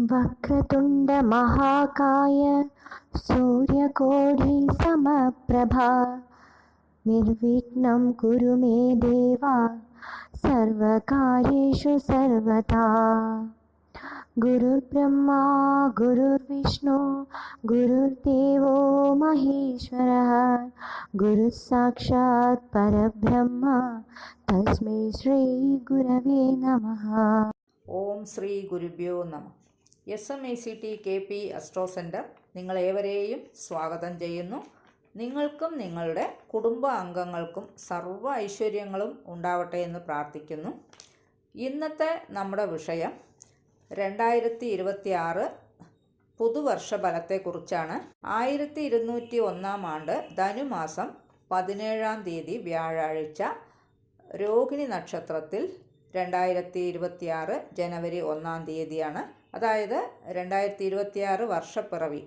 वक्रतुण्डमहाकाय सूर्यकोढिसमप्रभा निर्विघ्नं कुरु मे देवा सर्वकार्येषु सर्वदा गुरुर्ब्रह्मा, गुरुर्विष्णु, गुरुर्देवो महेश्वरः। गुरुः साक्षात् परब्रह्म, तस्मै श्रीगुरवे नमः। श्री श्रीगुरुभ्यो नमः। S M E C T K P astro centre നിങ്ങളേവരെയും സ്വാഗതം ചെയ്യുന്നു. നിങ്ങൾക്കും നിങ്ങളുടെ കുടുംബ അംഗങ്ങൾക്കും സർവ ഐശ്വര്യങ്ങളും ഉണ്ടാവട്ടെ എന്ന് പ്രാർത്ഥിക്കുന്നു. ഇന്നത്തെ നമ്മുടെ വിഷയം രണ്ടായിരത്തി ഇരുപത്തി ആറ് പുതുവർഷ ഫലത്തെക്കുറിച്ചാണ് ആയിരത്തി ഇരുന്നൂറ്റി ഒന്നാം ആണ്ട് ധനുമാസം പതിനേഴാം തീയതി വ്യാഴാഴ്ച രോഹിണി നക്ഷത്രത്തിൽ രണ്ടായിരത്തി ഇരുപത്തിയാറ് ജനുവരി ഒന്നാം തീയതിയാണ്. അതായത് രണ്ടായിരത്തി ഇരുപത്തിയാറ് വർഷപ്പിറവി.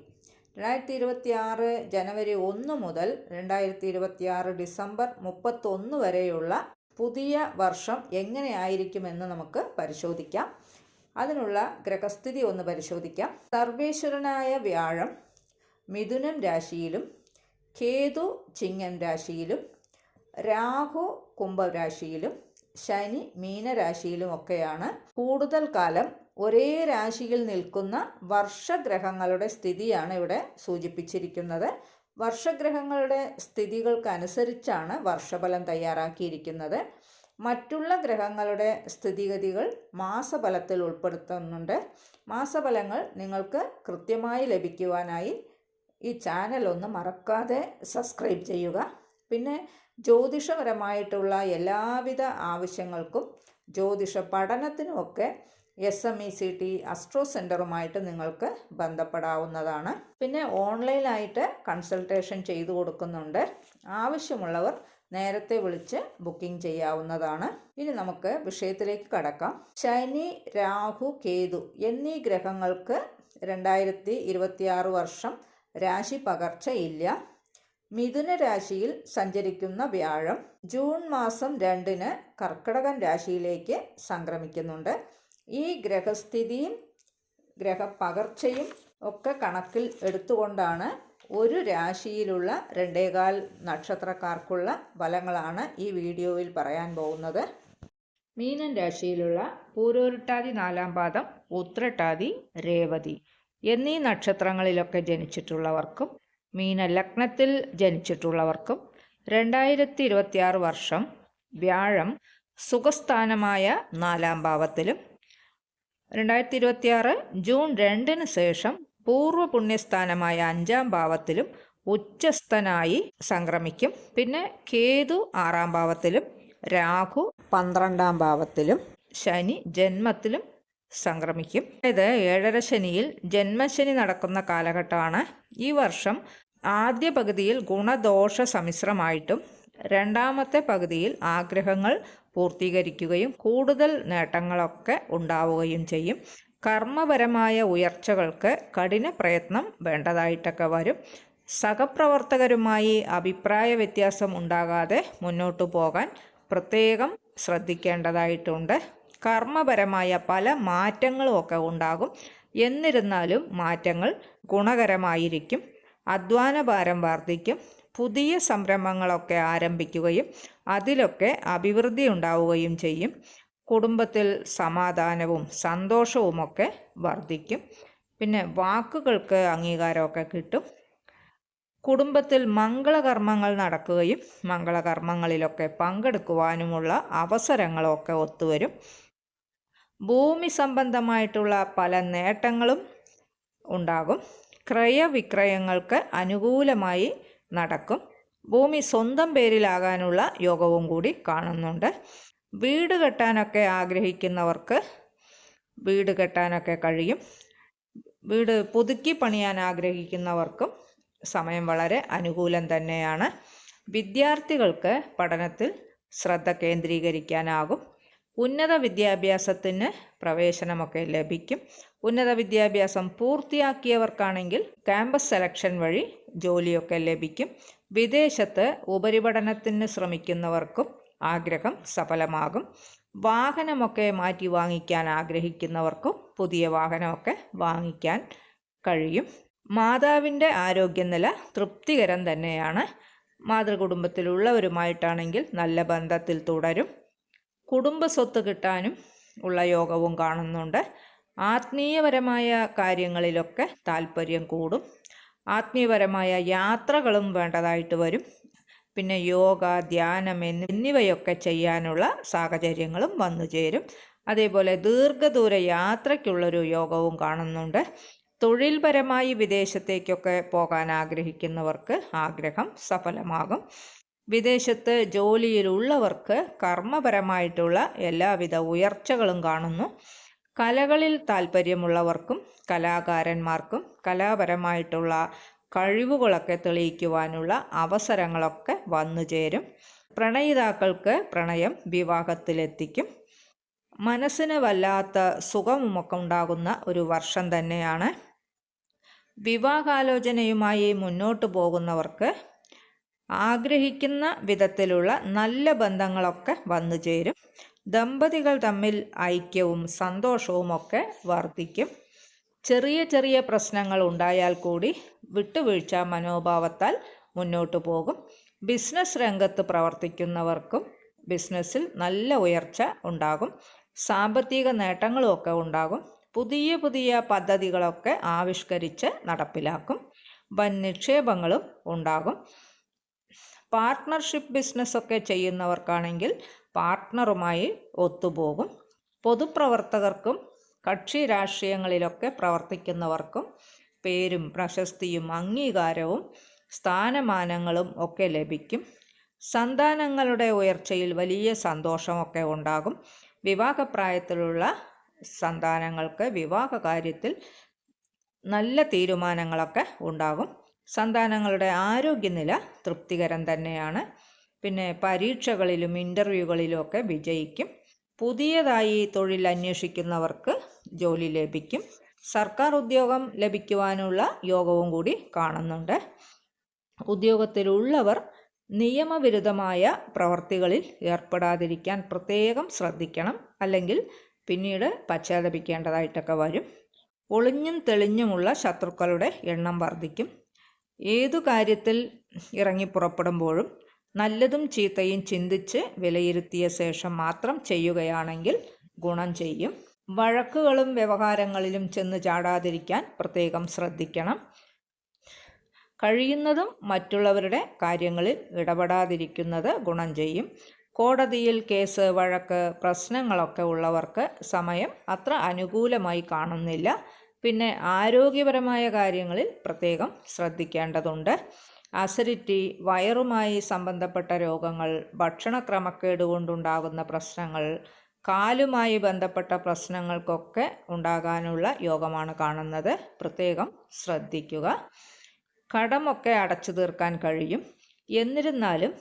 രണ്ടായിരത്തി ഇരുപത്തിയാറ് ജനുവരി ഒന്ന് മുതൽ രണ്ടായിരത്തി ഇരുപത്തിയാറ് ഡിസംബർ മുപ്പത്തൊന്ന് വരെയുള്ള പുതിയ വർഷം എങ്ങനെയായിരിക്കുമെന്ന് നമുക്ക് പരിശോധിക്കാം. അതിനുള്ള ഗ്രഹസ്ഥിതി ഒന്ന് പരിശോധിക്കാം. സർവേശ്വരനായ വ്യാഴം മിഥുനം രാശിയിലും കേതു ചിങ്ങം രാശിയിലും രാഹു കുംഭരാശിയിലും ശനി മീനരാശിയിലുമൊക്കെയാണ് കൂടുതൽ കാലം ഒരേ രാശിയിൽ നിൽക്കുന്ന വർഷഗ്രഹങ്ങളുടെ സ്ഥിതിയാണ് ഇവിടെ സൂചിപ്പിച്ചിരിക്കുന്നത്. വർഷഗ്രഹങ്ങളുടെ സ്ഥിതികൾക്കനുസരിച്ചാണ് വർഷഫലം തയ്യാറാക്കിയിരിക്കുന്നത്. മറ്റുള്ള ഗ്രഹങ്ങളുടെ സ്ഥിതിഗതികൾ മാസഫലത്തിൽ ഉൾപ്പെടുത്തുന്നുണ്ട്. മാസഫലങ്ങൾ നിങ്ങൾക്ക് കൃത്യമായി ലഭിക്കുവാനായി ഈ ചാനൽ ഒന്ന് മറക്കാതെ സബ്സ്ക്രൈബ് ചെയ്യുക. പിന്നെ ജ്യോതിഷപരമായിട്ടുള്ള എല്ലാവിധ ആവശ്യങ്ങൾക്കും ജ്യോതിഷ പഠനത്തിനുമൊക്കെ S M E C T astro സെന്ററുമായിട്ട് നിങ്ങൾക്ക് ബന്ധപ്പെടാവുന്നതാണ്. പിന്നെ ഓൺലൈനായിട്ട് കൺസൾട്ടേഷൻ ചെയ്തു കൊടുക്കുന്നുണ്ട്. ആവശ്യമുള്ളവർ നേരത്തെ വിളിച്ച് ബുക്കിംഗ് ചെയ്യാവുന്നതാണ്. ഇനി നമുക്ക് വിഷയത്തിലേക്ക് കടക്കാം. ശനി രാഹു കേതു എന്നീ ഗ്രഹങ്ങൾക്ക് രണ്ടായിരത്തി ഇരുപത്തിയാറ് വർഷം രാശി പകർച്ചയില്ല. മിഥുന രാശിയിൽ സഞ്ചരിക്കുന്ന വ്യാഴം ജൂൺ മാസം രണ്ടിന് കർക്കടകൻ രാശിയിലേക്ക് സംക്രമിക്കുന്നുണ്ട്. ഈ ഗ്രഹസ്ഥിതിയും ഗ്രഹപ്പകർച്ചയും ഒക്കെ കണക്കിൽ എടുത്തുകൊണ്ടാണ് ഒരു രാശിയിലുള്ള രണ്ടേകാൽ നക്ഷത്രക്കാർക്കുള്ള ഫലങ്ങളാണ് ഈ വീഡിയോയിൽ പറയാൻ പോകുന്നത്. മീനൻ രാശിയിലുള്ള പൂരോരുട്ടാതി നാലാം പാദം ഉത്രട്ടാതി രേവതി എന്നീ നക്ഷത്രങ്ങളിലൊക്കെ ജനിച്ചിട്ടുള്ളവർക്കും മീന ലഗ്നത്തിൽ ജനിച്ചിട്ടുള്ളവർക്കും രണ്ടായിരത്തി ഇരുപത്തിയാറ് വർഷം വ്യാഴം സുഖസ്ഥാനമായ നാലാം ഭാവത്തിലും രണ്ടായിരത്തി ഇരുപത്തിയാറ് ജൂൺ രണ്ടിന് ശേഷം പൂർവ പുണ്യസ്ഥാനമായ അഞ്ചാം ഭാവത്തിലും ഉച്ചസ്ഥനായി സംക്രമിക്കും. പിന്നെ കേതു ആറാം ഭാവത്തിലും രാഹു പന്ത്രണ്ടാം ഭാവത്തിലും ശനി ജന്മത്തിലും സംക്രമിക്കും. അതായത് ഏഴര ശനിയിൽ ജന്മശനി നടക്കുന്ന കാലഘട്ടമാണ്. ഈ വർഷം ആദ്യ പകുതിയിൽ ഗുണദോഷ സമ്മിശ്രമായിട്ടും രണ്ടാമത്തെ പകുതിയിൽ ആഗ്രഹങ്ങൾ പൂർത്തീകരിക്കുകയും കൂടുതൽ നേട്ടങ്ങളൊക്കെ ഉണ്ടാവുകയും ചെയ്യും. കർമ്മപരമായ ഉയർച്ചകൾക്ക് കഠിന പ്രയത്നം വേണ്ടതായിട്ടൊക്കെ വരും. സഹപ്രവർത്തകരുമായി അഭിപ്രായ വ്യത്യാസം ഉണ്ടാകാതെ മുന്നോട്ടു പോകാൻ പ്രത്യേകം ശ്രദ്ധിക്കേണ്ടതായിട്ടുണ്ട്. കർമ്മപരമായ പല മാറ്റങ്ങളും ഒക്കെ ഉണ്ടാകും. എന്നിരുന്നാലും മാറ്റങ്ങൾ ഗുണകരമായിരിക്കും. അധ്വാനഭാരം വർദ്ധിക്കും. പുതിയ സംരംഭങ്ങളൊക്കെ ആരംഭിക്കുകയും അതിലൊക്കെ അഭിവൃദ്ധി ഉണ്ടാവുകയും ചെയ്യും. കുടുംബത്തിൽ സമാധാനവും സന്തോഷവുമൊക്കെ വർദ്ധിക്കും. പിന്നെ വാക്കുകൾക്ക് അംഗീകാരമൊക്കെ കിട്ടും. കുടുംബത്തിൽ മംഗളകർമ്മങ്ങൾ നടക്കുകയും മംഗളകർമ്മങ്ങളിലൊക്കെ പങ്കെടുക്കുവാനുമുള്ള അവസരങ്ങളൊക്കെ ഒത്തുവരും. ഭൂമി സംബന്ധമായിട്ടുള്ള പല നേട്ടങ്ങളും ഉണ്ടാകും. ക്രയവിക്രയങ്ങൾക്ക് അനുകൂലമായി നടക്കും. ഭൂമി സ്വന്തം പേരിലാകാനുള്ള യോഗവും കൂടി കാണുന്നുണ്ട്. വീട് കെട്ടാനൊക്കെ ആഗ്രഹിക്കുന്നവർക്ക് വീട് കെട്ടാനൊക്കെ കഴിയും. വീട് പുതുക്കി പണിയാൻ ആഗ്രഹിക്കുന്നവർക്കും സമയം വളരെ അനുകൂലം തന്നെയാണ്. വിദ്യാർത്ഥികൾക്ക് പഠനത്തിൽ ശ്രദ്ധ കേന്ദ്രീകരിക്കാനാകും. ഉന്നത വിദ്യാഭ്യാസത്തിന് പ്രവേശനമൊക്കെ ലഭിക്കും. ഉന്നത വിദ്യാഭ്യാസം പൂർത്തിയാക്കിയവർക്കാണെങ്കിൽ ക്യാമ്പസ് സെലക്ഷൻ വഴി ജോലിയൊക്കെ ലഭിക്കും. വിദേശത്ത് ഉപരിപഠനത്തിന് ശ്രമിക്കുന്നവർക്കും ആഗ്രഹം സഫലമാകും. വാഹനമൊക്കെ മാറ്റി വാങ്ങിക്കാൻ ആഗ്രഹിക്കുന്നവർക്കും പുതിയ വാഹനമൊക്കെ വാങ്ങിക്കാൻ കഴിയും. മാതാവിന്റെ ആരോഗ്യനില തൃപ്തികരം തന്നെയാണ്. മാതൃകുടുംബത്തിലുള്ളവരുമായിട്ടാണെങ്കിൽ നല്ല ബന്ധത്തിൽ തുടരും. കുടുംബ സ്വത്ത് കിട്ടാനും ഉള്ള യോഗവും കാണുന്നുണ്ട്. ആത്മീയപരമായ കാര്യങ്ങളിലൊക്കെ താല്പര്യം കൂടും. ആത്മീയപരമായ യാത്രകളും വേണ്ടതായിട്ട് വരും. പിന്നെ യോഗ ധ്യാനം എന്നിവയൊക്കെ ചെയ്യാനുള്ള സാഹചര്യങ്ങളും വന്നു ചേരും. അതേപോലെ ദീർഘദൂര യാത്രയ്ക്കുള്ളൊരു യോഗവും കാണുന്നുണ്ട്. തൊഴിൽപരമായി വിദേശത്തേക്കൊക്കെ പോകാൻ ആഗ്രഹിക്കുന്നവർക്ക് ആഗ്രഹം സഫലമാകും. വിദേശത്ത് ജോലിയിലുള്ളവർക്ക് കർമ്മപരമായിട്ടുള്ള എല്ലാവിധ ഉയർച്ചകളും കാണുന്നു. കലകളിൽ താല്പര്യമുള്ളവർക്കും കലാകാരന്മാർക്കും കലാപരമായിട്ടുള്ള കഴിവുകളൊക്കെ തെളിയിക്കുവാനുള്ള അവസരങ്ങളൊക്കെ വന്നു ചേരും. പ്രണയിതാക്കൾക്ക് പ്രണയം വിവാഹത്തിലെത്തിക്കും. മനസ്സിന് വല്ലാത്ത സുഖവുമൊക്കെ ഉണ്ടാകുന്ന ഒരു വർഷം തന്നെയാണ്. വിവാഹാലോചനയുമായി മുന്നോട്ട് പോകുന്നവർക്ക് ആഗ്രഹിക്കുന്ന വിധത്തിലുള്ള നല്ല ബന്ധങ്ങളൊക്കെ വന്നു ചേരും. ദമ്പതികൾ തമ്മിൽ ഐക്യവും സന്തോഷവും ഒക്കെ വർദ്ധിക്കും. ചെറിയ ചെറിയ പ്രശ്നങ്ങൾ ഉണ്ടായാൽ കൂടി വിട്ടുവീഴ്ച മനോഭാവത്താൽ മുന്നോട്ട് പോകും. ബിസിനസ് രംഗത്ത് പ്രവർത്തിക്കുന്നവർക്കും ബിസിനസ്സിൽ നല്ല ഉയർച്ച ഉണ്ടാകും. സാമ്പത്തിക നേട്ടങ്ങളുമൊക്കെ ഉണ്ടാകും. പുതിയ പുതിയ പദ്ധതികളൊക്കെ ആവിഷ്കരിച്ച് നടപ്പിലാക്കും. വൻ നിക്ഷേപങ്ങളും ഉണ്ടാകും. പാർട്ട്ണർഷിപ്പ് ബിസിനസ്സൊക്കെ ചെയ്യുന്നവർക്കാണെങ്കിൽ പാർട്ട്ണറുമായി ഒത്തുപോകും. പൊതുപ്രവർത്തകർക്കും കക്ഷി രാഷ്ട്രീയങ്ങളിലൊക്കെ പ്രവർത്തിക്കുന്നവർക്കും പേരും പ്രശസ്തിയും അംഗീകാരവും സ്ഥാനമാനങ്ങളും ഒക്കെ ലഭിക്കും. സന്താനങ്ങളുടെ ഉയർച്ചയിൽ വലിയ സന്തോഷമൊക്കെ ഉണ്ടാകും. വിവാഹപ്രായത്തിലുള്ള സന്താനങ്ങൾക്ക് വിവാഹ കാര്യത്തിൽ നല്ല തീരുമാനങ്ങളൊക്കെ ഉണ്ടാകും. സന്താനങ്ങളുടെ ആരോഗ്യനില തൃപ്തികരം തന്നെയാണ്. പിന്നെ പരീക്ഷകളിലും ഇന്റർവ്യൂകളിലും ഒക്കെ വിജയിക്കും. പുതിയതായി തൊഴിൽ അന്വേഷിക്കുന്നവർക്ക് ജോലി ലഭിക്കും. സർക്കാർ ഉദ്യോഗം ലഭിക്കുവാനുള്ള യോഗവും കൂടി കാണുന്നുണ്ട്. ഉദ്യോഗത്തിലുള്ളവർ നിയമവിരുദ്ധമായ പ്രവർത്തികളിൽ ഏർപ്പെടാതിരിക്കാൻ പ്രത്യേകം ശ്രദ്ധിക്കണം. അല്ലെങ്കിൽ പിന്നീട് പശ്ചാത്തപിക്കേണ്ടതായിട്ടൊക്കെ വരും. ഒളിഞ്ഞും തെളിഞ്ഞുമുള്ള ശത്രുക്കളുടെ എണ്ണം വർദ്ധിക്കും. ഏതു കാര്യത്തിൽ ഇറങ്ങി പുറപ്പെടുമ്പോഴും നല്ലതും ചീത്തയും ചിന്തിച്ച് വിലയിരുത്തിയ ശേഷം മാത്രം ചെയ്യുകയാണെങ്കിൽ ഗുണം ചെയ്യും. വഴക്കുകളും വ്യവഹാരങ്ങളിലും ചെന്ന് ചാടാതിരിക്കാൻ പ്രത്യേകം ശ്രദ്ധിക്കണം. കഴിയുന്നതും മറ്റുള്ളവരുടെ കാര്യങ്ങളിൽ ഇടപെടാതിരിക്കുന്നത് ഗുണം ചെയ്യും. കോടതിയിൽ കേസ് വഴക്ക് പ്രശ്നങ്ങളൊക്കെ ഉള്ളവർക്ക് സമയം അത്ര അനുകൂലമായി കാണുന്നില്ല. പിന്നെ ആരോഗ്യപരമായ കാര്യങ്ങളിൽ പ്രത്യേകം ശ്രദ്ധിക്കേണ്ടതുണ്ട്. അസിഡിറ്റി വയറുമായി സംബന്ധപ്പെട്ട രോഗങ്ങൾ ഭക്ഷണക്രമക്കേട് കൊണ്ടുണ്ടാകുന്ന പ്രശ്നങ്ങൾ കാലുമായി ബന്ധപ്പെട്ട പ്രശ്നങ്ങൾക്കൊക്കെ ഉണ്ടാകാനുള്ള യോഗമാണ് കാണുന്നത്. പ്രത്യേകം ശ്രദ്ധിക്കുക. കടമൊക്കെ അടച്ചു തീർക്കാൻ കഴിയും. എന്നിരുന്നാലും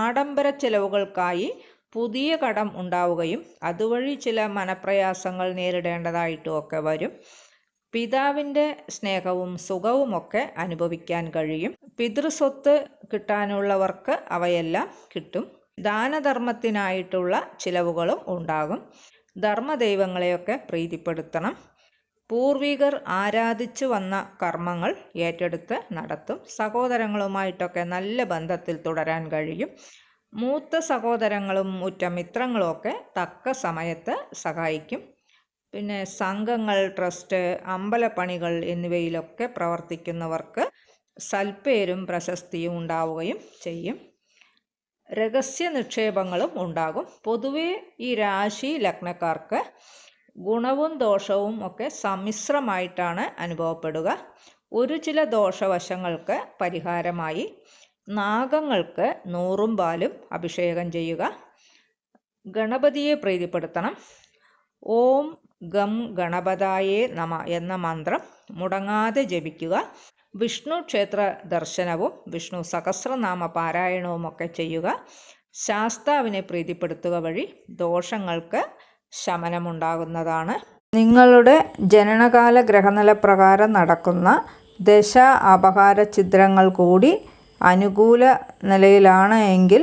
ആഡംബര ചെലവുകൾക്കായി പുതിയ കടം ഉണ്ടാവുകയും അതുവഴി ചില മനപ്രയാസങ്ങൾ നേരിടേണ്ടതായിട്ടും ഒക്കെ വരും. പിതാവിന്റെ സ്നേഹവും സുഖവുമൊക്കെ അനുഭവിക്കാൻ കഴിയും. പിതൃസ്വത്ത് കിട്ടാനുള്ളവർക്ക് അവയെല്ലാം കിട്ടും. ദാനധർമ്മത്തിനായിട്ടുള്ള ചിലവുകളും ഉണ്ടാകും. ധർമ്മദൈവങ്ങളെയൊക്കെ പ്രീതിപ്പെടുത്തണം. പൂർവികർ ആരാധിച്ചു വന്ന കർമ്മങ്ങൾ ഏറ്റെടുത്ത് നടത്തും. സഹോദരങ്ങളുമായിട്ടൊക്കെ നല്ല ബന്ധത്തിൽ തുടരാൻ കഴിയും. മൂത്ത സഹോദരങ്ങളും ഉറ്റമിത്രങ്ങളും ഒക്കെ തക്ക സമയത്ത് സഹായിക്കും. പിന്നെ സംഘങ്ങൾ ട്രസ്റ്റ് അമ്പലപ്പണികൾ എന്നിവയിലൊക്കെ പ്രവർത്തിക്കുന്നവർക്ക് സൽപ്പേരും പ്രശസ്തിയും ഉണ്ടാവുകയും ചെയ്യും. രഹസ്യ നിക്ഷേപങ്ങളും ഉണ്ടാകും. പൊതുവേ ഈ രാശി ലഗ്നക്കാർക്ക് ഗുണവും ദോഷവും ഒക്കെ സമ്മിശ്രമായിട്ടാണ് അനുഭവപ്പെടുക. ഒരു ചില ദോഷവശങ്ങൾക്ക് പരിഹാരമായി നാഗങ്ങൾക്ക് നൂറും പാലും അഭിഷേകം ചെയ്യുക. ഗണപതിയെ പ്രീതിപ്പെടുത്തണം. ഓം ഗം ഗണപതായേ നമ എന്ന മന്ത്രം മുടങ്ങാതെ ജപിക്കുക. വിഷ്ണു ക്ഷേത്ര ദർശനവും വിഷ്ണു സഹസ്രനാമ പാരായണവും ഒക്കെ ചെയ്യുക. ശാസ്താവിനെ പ്രീതിപ്പെടുത്തുക വഴി ദോഷങ്ങൾക്ക് ശമനമുണ്ടാകുന്നതാണ്. നിങ്ങളുടെ ജനനകാല ഗ്രഹനില പ്രകാരം നടക്കുന്ന ദശ അപഹാര ചിത്രങ്ങൾ കൂടി അനുകൂല നിലയിലാണ് എങ്കിൽ